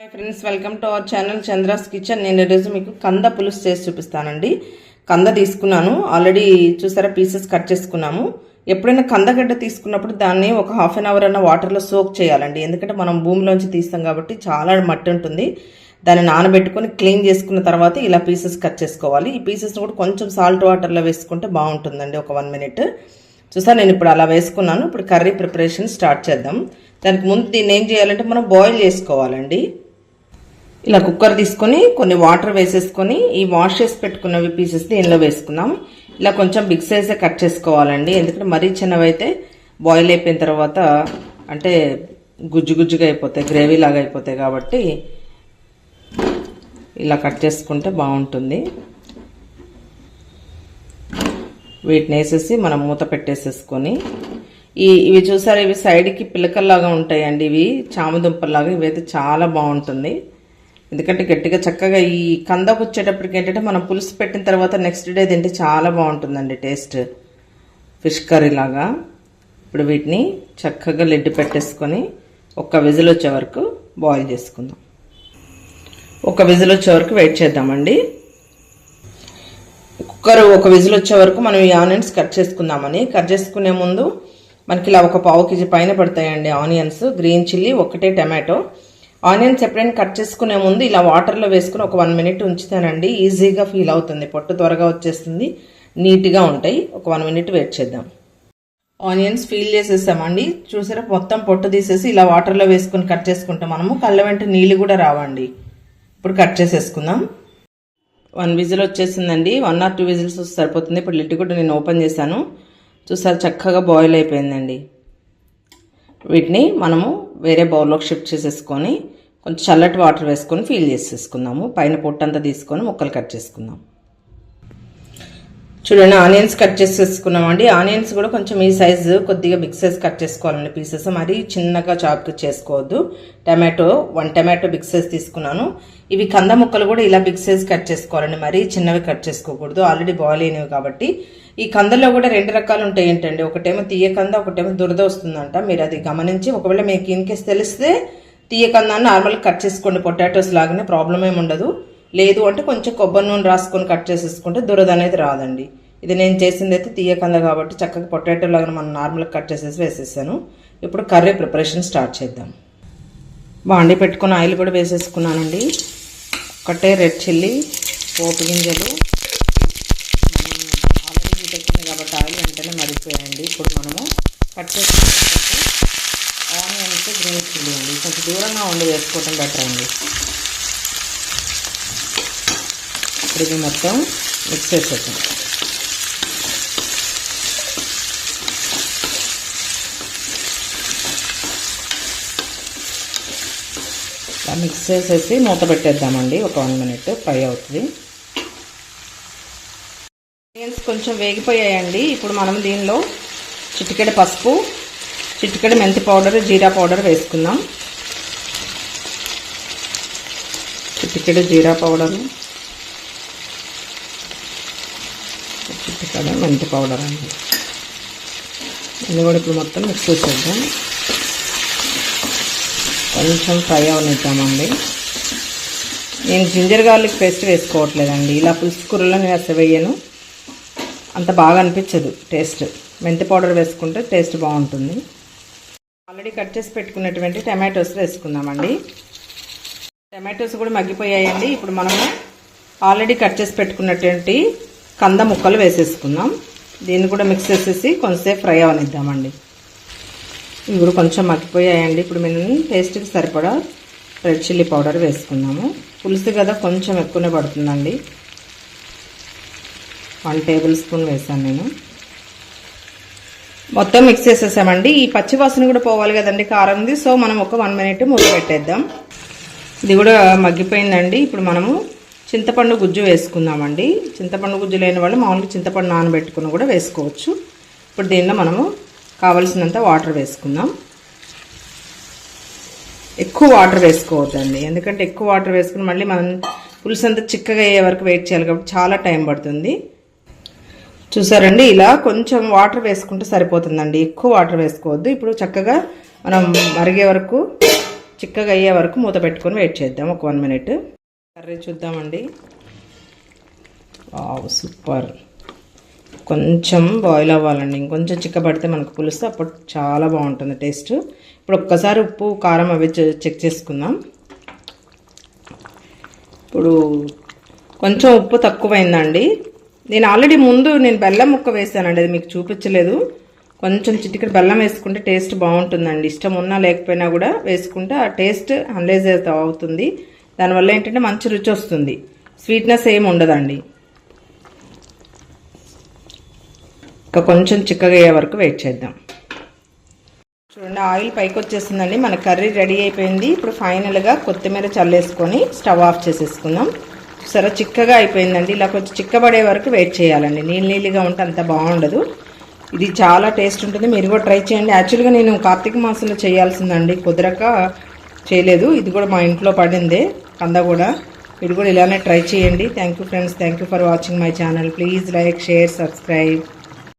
Hi friends welcome to our channel Chandra's kitchen నేను ఈరోజు మీకు కంద పులుసు చేసి చూపిస్తానండి. కంద తీసుకున్నాను. ఆల్రెడీ చూసారా పీసెస్ కట్ చేసుకున్నాము. ఎప్పుడైనా కందగడ్డ తీసుకున్నప్పుడు దాన్ని ఒక హాఫ్ అన్ అవర్ అన్న వాటర్లో సోక్ చేయాలండి. ఎందుకంటే మనం భూమిలోంచి తీస్తాం కాబట్టి చాలా మట్టి ఉంటుంది. దాన్ని నానబెట్టుకొని క్లీన్ చేసుకున్న తర్వాత ఇలా పీసెస్ కట్ చేసుకోవాలి. ఈ పీసెస్ని కూడా కొంచెం సాల్ట్ వాటర్లో వేసుకుంటే బాగుంటుందండి ఒక వన్ మినిట్ చూసా నేను ఇప్పుడు అలా వేసుకున్నాను. ఇప్పుడు కర్రీ ప్రిపరేషన్ స్టార్ట్ చేద్దాం. దానికి ముందు దీన్ని ఏం చేయాలంటే మనం బాయిల్ చేసుకోవాలండి. ఇలా కుక్కర్ తీసుకొని కొన్ని వాటర్ వేసేసుకొని ఈ వాష్ చేసి పెట్టుకున్నవి పీసెస్ దీనిలో వేసుకున్నాం ఇలా కొంచెం బిగ్ సైజే కట్ చేసుకోవాలండి. ఎందుకంటే మరీ చిన్నవి అయితే బాయిల్ అయిపోయిన తర్వాత అంటే గుజ్జు గుజ్జుగా అయిపోతాయి గ్రేవీ లాగా అయిపోతాయి కాబట్టి ఇలా కట్ చేసుకుంటే బాగుంటుంది. వీటిని వేసేసి మనం మూత పెట్టేసేసుకొని ఈ ఇవి చూసారు? ఇవి సైడ్కి పిలకల్లాగా ఉంటాయండి. ఇవి చామదుంపల్లాగా ఇవైతే చాలా బాగుంటుంది. ఎందుకంటే గట్టిగా చక్కగా ఈ కందకు వచ్చేటప్పటికి ఏంటంటే మనం పులుసు పెట్టిన తర్వాత నెక్స్ట్ డే తింటే చాలా బాగుంటుందండి టేస్ట్ ఫిష్ కర్రీ లాగా. ఇప్పుడు వీటిని చక్కగా లిడ్ పెట్టేసుకొని ఒక్క విజిల్ వచ్చే వరకు బాయిల్ చేసుకుందాం. ఒక విజిల్ వచ్చే వరకు వెయిట్ చేద్దామండి. కుక్కర్ ఒక విజిల్ వచ్చే వరకు మనం ఈ ఆనియన్స్ కట్ చేసుకుందామని. కట్ చేసుకునే ముందు మనకి ఇలా ఒక పావు కేజీ పైన పడతాయండి ఆనియన్స్. గ్రీన్ చిల్లీ ఒకటే టమాటో. ఆనియన్స్ ఎప్పుడైనా కట్ చేసుకునే ముందు ఇలా వాటర్లో వేసుకుని ఒక వన్ మినిట్ ఉంచుతానండి. ఈజీగా ఫీల్ అవుతుంది. పొట్టు త్వరగా వచ్చేస్తుంది. నీట్గా ఉంటాయి. ఒక వన్ మినిట్ వెయిట్ చేద్దాం. ఆనియన్స్ ఫీల్ చేసేసామండి. చూసారా? మొత్తం పొట్టు తీసేసి ఇలా వాటర్లో వేసుకుని కట్ చేసుకుంటాం మనము. కళ్ళ వెంట నీళ్ళు కూడా రావండి. ఇప్పుడు కట్ చేసేసుకుందాం. వన్ విజిల్ వచ్చేసిందండి. వన్ ఆర్ టూ విజిల్స్ సరిపోతుంది. ఇప్పుడు లిట్ కూడా నేను ఓపెన్ చేశాను. చూసారు? చక్కగా బాయిల్ అయిపోయిందండి. వీటిని మనము వేరే బౌల్లోకి షిఫ్ట్ చేసేసుకొని కొంచెం చల్లటి వాటర్ వేసుకొని ఫీల్ చేసేసుకుందాము. పైన పొట్టంతా తీసుకొని ముక్కలు కట్ చేసుకుందాం. చూడండి ఆనియన్స్ కట్ చేసేసుకున్నామండి. ఆనియన్స్ కూడా కొంచెం ఈ సైజు కొద్దిగా బిగ్ సైజ్ కట్ చేసుకోవాలండి పీసెస్. మరీ చిన్నగా చాప్ చేసుకోవద్దు. Tomato one tomato big size తీసుకున్నాను. ఇవి కంద ముక్కలు కూడా ఇలా బిగ్ సైజ్ కట్ చేసుకోవాలండి. మరీ చిన్నవి కట్ చేసుకోకూడదు. ఆల్రెడీ బాయిల్ అయినవి కాబట్టి. ఈ కందలో కూడా రెండు రకాలు ఉంటాయి ఏంటండి ఒకటేమో తీయ కంద ఒకటేమో దురద వస్తుందంట. మీరు అది గమనించి ఒకవేళ మీకు ఇన్కేస్ తెలిస్తే తీయ కంద నార్మల్గా కట్ చేసుకోండి. పొటాటోస్ లాగానే ప్రాబ్లం ఏమి ఉండదు. లేదు అంటే కొంచెం కొబ్బరి నూనె రాసుకొని కట్ చేసేసుకుంటే దురద అనేది రాదండి. ఇది నేను చేసింది అయితే తీయకంద కాబట్టి చక్కగా పొటాటో లాగా మనం నార్మల్గా కట్ చేసేసి వేసేసాను. ఇప్పుడు కర్రీ ప్రిపరేషన్ స్టార్ట్ చేద్దాం. బాండి పెట్టుకుని ఆయిల్ కూడా వేసేసుకున్నానండి. ఒకటే రెడ్ చిల్లీ పోపు గింజలు. ఆల్రెడీ హీట్ ఎక్కింది కాబట్టి ఆయిల్ వెంటనే మరిగిపోయాయండి. ఇప్పుడు మనము కట్ చేసుకున్నట్టు ఆనియన్స్ గ్రీన్ చిల్లీ అండి. కొంచెం దూరంగా ఉండి వేసుకోవటం బెటర్ అండి. ఇప్పుడు ఇది మొత్తం మిక్స్ చేసేసాం మిక్స్ చేసేసి మూత పెట్టేద్దామండి. ఒక వన్ మినిట్ ఫ్రై అవుతుంది. ఆనియన్స్ కొంచెం వేగిపోయాయండి. ఇప్పుడు మనం దీనిలో చిటికెడ పసుపు చిటికెడ మెంతి పౌడర్ జీరా పౌడర్ వేసుకుందాం. చిటికెడు జీరా పౌడర్ చిటికెడ మెంతి పౌడర్ అండి. ఇది కూడా ఇప్పుడు మొత్తం మిక్స్ చేసేద్దాం. కొంచెం ఫ్రై అవనిద్దామండి. నేను జింజర్ గార్లిక్ పేస్ట్ వేసుకోవట్లేదండి. ఇలా పులుసు కూరలో నేను అసలు వేయను. అంత బాగా అనిపించదు టేస్ట్. మెంతి పౌడర్ వేసుకుంటే టేస్ట్ బాగుంటుంది. ఆల్రెడీ కట్ చేసి పెట్టుకున్నటువంటి టమాటోస్ వేసుకుందామండి. టమాటోస్ కూడా మగ్గిపోయాయండి. ఇప్పుడు మనము ఆల్రెడీ కట్ చేసి పెట్టుకున్నటువంటి కంద ముక్కలు వేసేసుకుందాం. దీన్ని కూడా మిక్స్ చేసేసి కొంతసేపు ఫ్రై అవనిద్దామండి. ఇవి కూడా కొంచెం మగ్గిపోయాయండి. ఇప్పుడు మేము టేస్ట్కి సరిపడా రెడ్ చిల్లీ పౌడర్ వేసుకున్నాము. పులుసు కదా కొంచెం ఎక్కువనే పడుతుందండి. వన్ టేబుల్ స్పూన్ వేసాను నేను. మొత్తం మిక్స్ చేసేసామండి. ఈ పచ్చి వాసన కూడా పోవాలి కదండి కారంది సో మనం ఒక వన్ మినిట్ మూత పెట్టేద్దాం. ఇది కూడా మగ్గిపోయిందండి. ఇప్పుడు మనము చింతపండు గుజ్జు వేసుకుందామండి. చింతపండు గుజ్జు లేని వాళ్ళు మామూలుగా చింతపండు నానబెట్టుకుని కూడా వేసుకోవచ్చు. ఇప్పుడు దీనిలో మనము కావలసినంత వాటర్ వేసుకుందాం. ఎక్కువ వాటర్ వేసుకోవద్దండి. ఎందుకంటే ఎక్కువ వాటర్ వేసుకుని మళ్ళీ మనం పులుసు అంతా చిక్కగా అయ్యే వరకు వెయిట్ చేయాలి కాబట్టి చాలా టైం పడుతుంది. చూసారండి ఇలా కొంచెం వాటర్ వేసుకుంటే సరిపోతుందండి. ఎక్కువ వాటర్ వేసుకోవద్దు. ఇప్పుడు చక్కగా మనం మరిగే వరకు చిక్కగా అయ్యే వరకు మూత పెట్టుకొని వెయిట్ చేద్దాం. ఒక వన్ మినిట్. కర్రీ చూద్దామండి. సూపర్. కొంచెం బాయిల్ అవ్వాలండి. ఇంకొంచెం చిక్కబడితే మనకు పులుసు అప్పుడు చాలా బాగుంటుంది టేస్ట్. ఇప్పుడు ఒక్కసారి ఉప్పు కారం అవి చె- చెక్ చేసుకుందాం. ఇప్పుడు కొంచెం ఉప్పు తక్కువైందండి. నేను ఆల్రెడీ ముందు నేను బెల్లం ముక్క వేసానండి అది మీకు చూపించలేదు. కొంచెం చిటికెడు బెల్లం వేసుకుంటే టేస్ట్ బాగుంటుందండి. ఇష్టం ఉన్నా లేకపోయినా కూడా వేసుకుంటే ఆ టేస్ట్ అనలైజ్ అవుతుంది. దానివల్ల ఏంటంటే మంచి రుచి వస్తుంది. స్వీట్నెస్ ఏమి ఉండదండి. ఇంకా కొంచెం చిక్కగా అయ్యే వరకు వెయిట్ చేద్దాం. చూడండి ఆయిల్ పైకి వచ్చేసిందండి మన కర్రీ రెడీ అయిపోయింది. ఇప్పుడు ఫైనల్గా కొత్తిమీర చల్లేసుకొని స్టవ్ ఆఫ్ చేసేసుకుందాం. సరే చిక్కగా అయిపోయిందండి. ఇలా కొంచెం చిక్కబడే వరకు వెయిట్ చేయాలండి. నీళ్ళు నీళ్ళుగా ఉంటే అంత బాగుండదు. ఇది చాలా టేస్ట్ ఉంటుంది. మీరు కూడా ట్రై చేయండి. యాక్చువల్గా నేను కార్తీక మాసంలో చేయాల్సిందండి. కుదరక చేయలేదు. ఇది కూడా మా ఇంట్లో పడిందే. కంద కూడా. మీరు కూడా ఇలానే ట్రై చేయండి. Thank you friends thank you for watching my channel please like share subscribe